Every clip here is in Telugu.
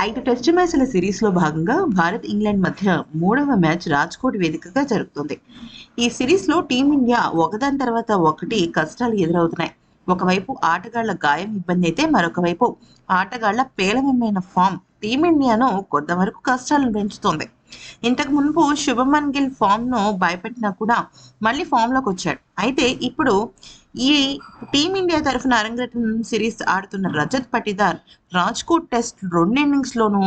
ఐదు టెస్ట్ మ్యాచ్ల సిరీస్లో భాగంగా భారత్ ఇంగ్లాండ్ మధ్య మూడవ మ్యాచ్ రాజ్కోట్ వేదికగా జరుగుతుంది. ఈ సిరీస్లో టీమిండియా ఒకదాని తర్వాత ఒకటి కష్టాలు ఎదురవుతున్నాయి. ఒకవైపు ఆటగాళ్ళ గాయం ఇబ్బంది అయితే మరొక వైపు ఆటగాళ్ళ పేలవమైన ఫామ్ టీమిండియాను కొంతవరకు కష్టాలను పెంచుతోంది. ఇంతకు మునుపు శుభమన్ గిల్ ఫామ్ను భయపెట్టినా కూడా మళ్ళీ ఫామ్లోకి వచ్చాడు. అయితే ఇప్పుడు ఈ టీమిండియా తరఫున అరంగేట్రం సిరీస్ ఆడుతున్న రజత్ పటిదార్ రాజ్కోట్ టెస్ట్ రెండు ఇన్నింగ్స్ లోనూ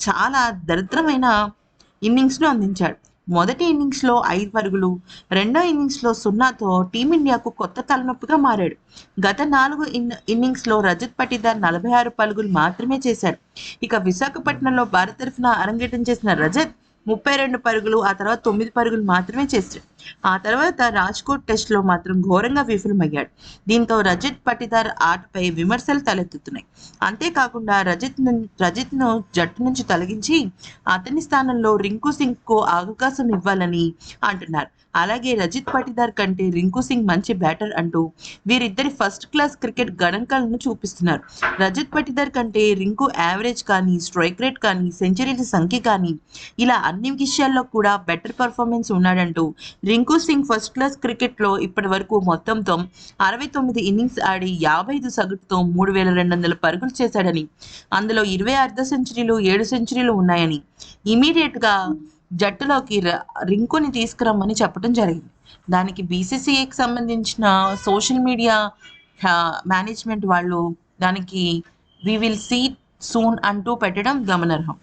చాలా దరిద్రమైన ఇన్నింగ్స్ను అందించాడు. మొదటి ఇన్నింగ్స్లో ఐదు పరుగులు రెండో ఇన్నింగ్స్లో సున్నాతో టీమిండియాకు కొత్త తలనొప్పిగా మారాడు. గత నాలుగు ఇన్ ఇన్నింగ్స్లో రజత్ పటిదార్ నలభై ఆరు పరుగులు మాత్రమే చేశాడు. ఇక విశాఖపట్నంలో భారత్ తరఫున అరంగేటం చేసిన రజత్ ముప్పై రెండు పరుగులు ఆ తర్వాత తొమ్మిది పరుగులు మాత్రమే చేశాడు. ఆ తర్వాత రాజ్కోట్ టెస్ట్లో మాత్రం ఘోరంగా విఫలమయ్యాడు. దీంతో రజత్ పటిదార్ ఆటపై విమర్శలు తలెత్తుతున్నాయి. అంతేకాకుండా రజత్ రజత్ను జట్టు నుంచి తొలగించి అతని స్థానంలో రింకు సింగ్కు అవకాశం ఇవ్వాలని అంటున్నారు. అలాగే రజిత్ పటిదార్ కంటే రింకు సింగ్ మంచి బ్యాటర్ అంటూ వీరిద్దరి ఫస్ట్ క్లాస్ క్రికెట్ గణాంకాలను చూపిస్తున్నారు. రజిత్ పటిదార్ కంటే రింకు యావరేజ్ కానీ స్ట్రైక్ రేట్ కానీ సెంచరీల సంఖ్య కానీ ఇలా అన్ని విషయాల్లో కూడా బెటర్ పర్ఫార్మెన్స్ ఉన్నాడంటూ రింకు సింగ్ ఫస్ట్ క్లాస్ క్రికెట్లో ఇప్పటి వరకు మొత్తంతో అరవై తొమ్మిది ఇన్నింగ్స్ ఆడి యాభై ఐదు సగటుతో మూడు వేల రెండు వందల పరుగులు చేశాడని. అందులో ఇరవై అర్ధ సెంచరీలు ఏడు సెంచరీలు ఉన్నాయని. ఇమీడియట్గా జట్టులోకి రింకుని తీసుకురమ్మని చెప్పడం జరిగింది. దానికి బీసీసీఐకి సంబంధించిన సోషల్ మీడియా మేనేజ్మెంట్ వాళ్ళు దానికి వి విల్ సీ సూన్ అంటూ పెట్టడం గమనార్హం.